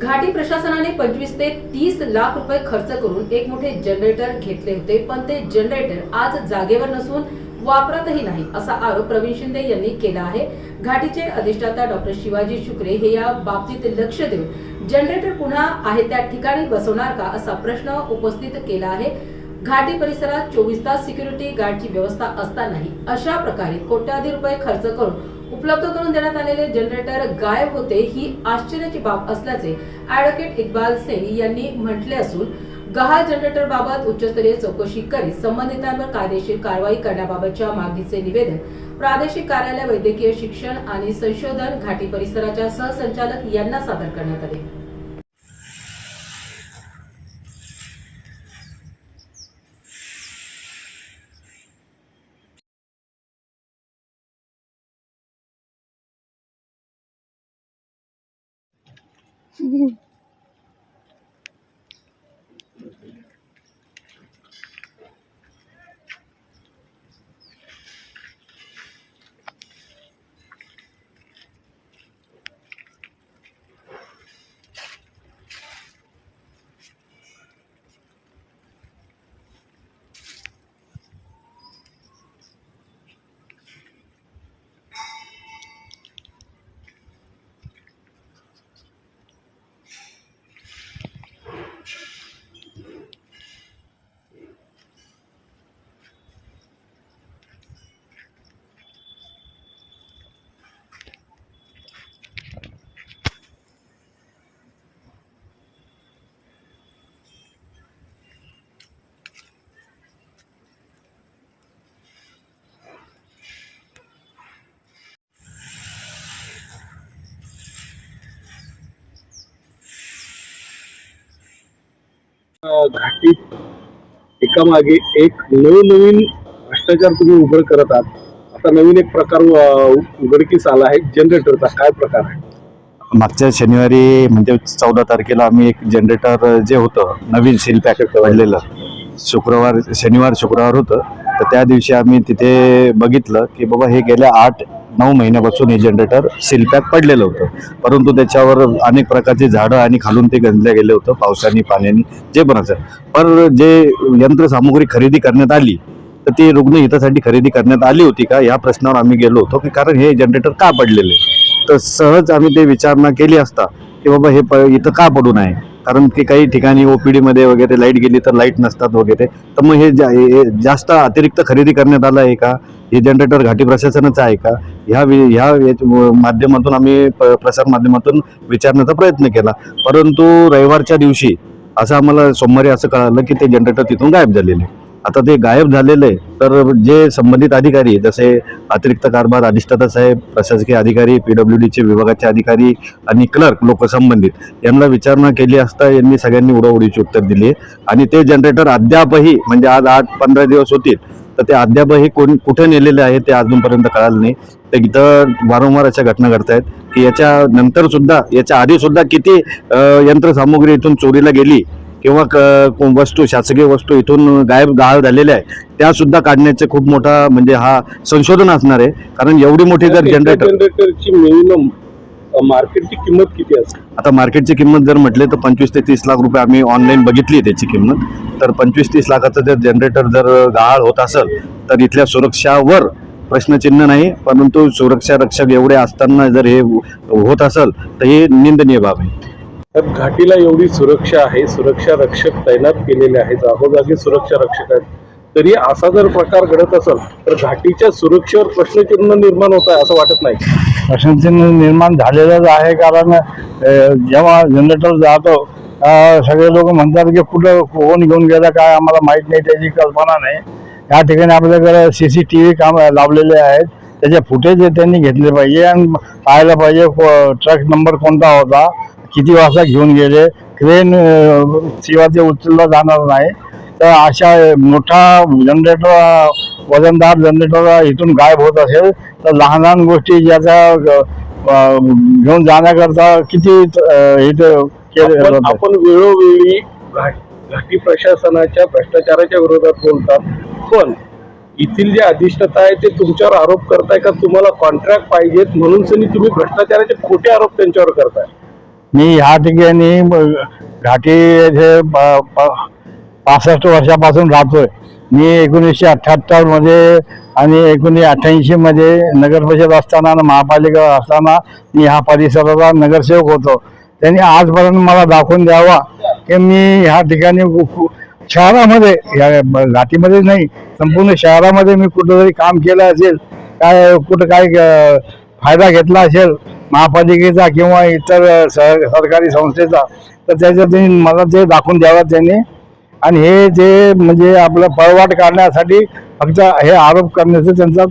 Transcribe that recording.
घाटी प्रशासनाने पंचवीस ते तीस लाख रुपये खर्च करून एक मोठे जनरेटर घेतले होते पण ते जनरेटर आज जागेवर नसून वापरतही नाही असा आरोप प्रवीण शिंदे यांनी केला आहे. घाटीचे अधिष्ठाता डॉक्टर शिवाजी शुक्रे हे या बाबतीत लक्ष देऊन जनरेटर पुन्हा आहे त्या ठिकाणी बसवणार का असा प्रश्न उपस्थित केला आहे. घाटी परिसरात चोवीस तास सिक्युरिटी गार्डची व्यवस्था असतानाही अशा प्रकारे कोट्यावधी रुपये खर्च करून उपलब्ध करून देण्यात आलेले जनरेटर गायब होते ही आश्चर्याची बाब असल्याचे अॅडव्होकेट इक्बाल सिंग यांनी म्हटले असून गहाळ जनरेटर बाबत उच्चस्तरीय चौकशी करीत संबंधितांवर कायदेशीर कारवाई करण्याबाबतच्या मागणीचे निवेदन प्रादेशिक कार्यालय वैद्यकीय शिक्षण आणि संशोधन घाटी परिसराच्या सहसंचालक यांना सादर करण्यात आले. mm-hmm घाटीत एकामागे एक नवनवीन भ्रष्टाचार तुम्ही उघड करत आहात. आता नवीन एक प्रकार उघडकीस आला आहे जनरेटरचा काय प्रकार आहे? मागच्या शनिवारी म्हणजे चौदा तारखेला आम्ही एक जनरेटर जे होतं नवीन सील पॅकेट पडलेलं शुक्रवार शनिवार शुक्रवार होतं तर त्या दिवशी आम्ही तिथे बघितलं की बाबा हे गेल्या आठ नऊ महिन्यापासून हे जनरेटर सिलपॅक पडलेलं होतं. परंतु त्याच्यावर अनेक प्रकारची झाडं आणि खालून ते गंजलं गेलं होतं पावसाने पाण्याने जे पण असं पर जे यंत्रसामुग्री खरेदी करण्यात आली तर ती रुग्ण हितासाठी खरेदी करण्यात आली होती का? या प्रश्नावर आम्ही गेलो होतो की कारण हे जनरेटर का पडलेले? तर सहज आम्ही ते विचारणा केली असता की बाबा हे प इथं का पडू नये? कारण की काही ठिकाणी ओपीडीमध्ये वगैरे लाइट गेली तर लाइट नसतात वगैरे. तर मग हे जा- हे जास्त अतिरिक्त खरेदी करण्यात आलं आहे का? हे जनरेटर घाटी प्रशासनाचं आहे का? ह्या ह्या माध्यमातून आम्ही प- प्रसार माध्यमातून विचारण्याचा प्रयत्न केला. परंतु रविवारच्या दिवशी असं आम्हाला सोमवारी असं कळालं की ते जनरेटर तिथून गायब झालेले. आता ते गायब झालेलं आहे. तर जे संबंधित अधिकारी जसे अतिरिक्त कारभार अधिष्ठाता साहेब प्रशासकीय अधिकारी पी डब्ल्यू डीचे विभागाचे अधिकारी आणि क्लर्क लोकसंबंधित यांना विचारणा केली असता यांनी सगळ्यांनी उडवडीची उत्तर दिली आणि ते जनरेटर अद्यापही म्हणजे आज आठ पंधरा दिवस होतील तर ते अद्यापही कोण कुठे नेलेले आहे ते अजूनपर्यंत कळालं नाही. तर इथं वारंवार अशा घटना घडत आहेत की याच्या नंतर सुद्धा याच्या आधी सुद्धा किती यंत्रसामुग्री इथून चोरीला गेली किंवा क- वस्तू शासकीय वस्तू इथून गायब गाळ झालेल्या आहे त्या सुद्धा काढण्याचे खूप मोठा म्हणजे हा संशोधन असणार आहे. कारण एवढी मोठी जर जनरेटर जनरेटरची मिनिमम मार्केटची किंमत किती असते आता मार्केटची किंमत जर म्हटले तर पंचवीस ते तीस लाख रुपये आम्ही ऑनलाईन बघितली त्याची किंमत. तर पंचवीस तीस लाखाचं जर जनरेटर जर गहाळ होत असेल तर इथल्या सुरक्षावर प्रश्नचिन्ह नाही परंतु सुरक्षा रक्षक एवढे असताना जर हे होत असेल तर हे निंदनीय बाब आहे. तर घाटीला एवढी सुरक्षा आहे सुरक्षा रक्षक तैनात केलेले आहेत जागोजागी सुरक्षा रक्षक आहेत. तरी असा जर प्रकार घडत असेल तर घाटीच्या सुरक्षेवर प्रश्नचिन्ह निर्माण होत आहे असं वाटत नाही. प्रश्नचिन्ह निर्माण झालेलंच आहे कारण जेव्हा जनरेटर जातो सगळे लोक म्हणतात की कुठं कोण घेऊन गेला काय आम्हाला माहीत नाही त्याची कल्पना नाही. या ठिकाणी आपल्याकडे सी सी टी व्ही काम लावलेले आहेत त्याचे फुटेज त्यांनी घेतले पाहिजे आणि पाहायला पाहिजे ट्रक नंबर कोणता होता किती वाजता घेऊन गेले? क्रेन शिवाय ते उचलला जाणार नाही. तर अशा मोठा जनरेटर वजनदार जनरेटर इथून गायब होत असेल. तर लहान लहान गोष्टी ज्याचा घेऊन जाण्याकरता किती इथे आपण वेळोवेळी घाट- घाटी प्रशासनाच्या भ्रष्टाचाराच्या विरोधात बोलतात. पण येथील जे अधिष्ठाता आहे ते तुमच्यावर आरोप करताय का? तुम्हाला कॉन्ट्रॅक्ट पाहिजेत म्हणून तुम्ही भ्रष्टाचाराचे खोटे आरोप त्यांच्यावर करताय. मी ह्या ठिकाणी घाटी येथे प- पासष्ट वर्षापासून राहतोय. मी एकोणीसशे अठ्ठ्याहत्तरमध्ये आणि एकोणीसशे अठ्ठ्याऐंशीमध्ये नगर परिषद असताना आणि महापालिका असताना मी ह्या परिसराचा नगरसेवक होतो. त्यांनी आजपर्यंत मला दाखवून द्यावा की मी ह्या ठिकाणी शहरामध्ये या घाटीमध्ये नाही संपूर्ण शहरामध्ये मी कुठंतरी काम केलं असेल काय कुठं काय फायदा घेतला असेल महापालिकेचा किंवा इतर सर सरकारी संस्थेचा तर त्याच्यात मला ते दाखवून द्यावा त्यांनी. आणि हे जे म्हणजे आपलं पळवाट काढण्यासाठी फक्त हे आरोप करण्याचं त्यांचा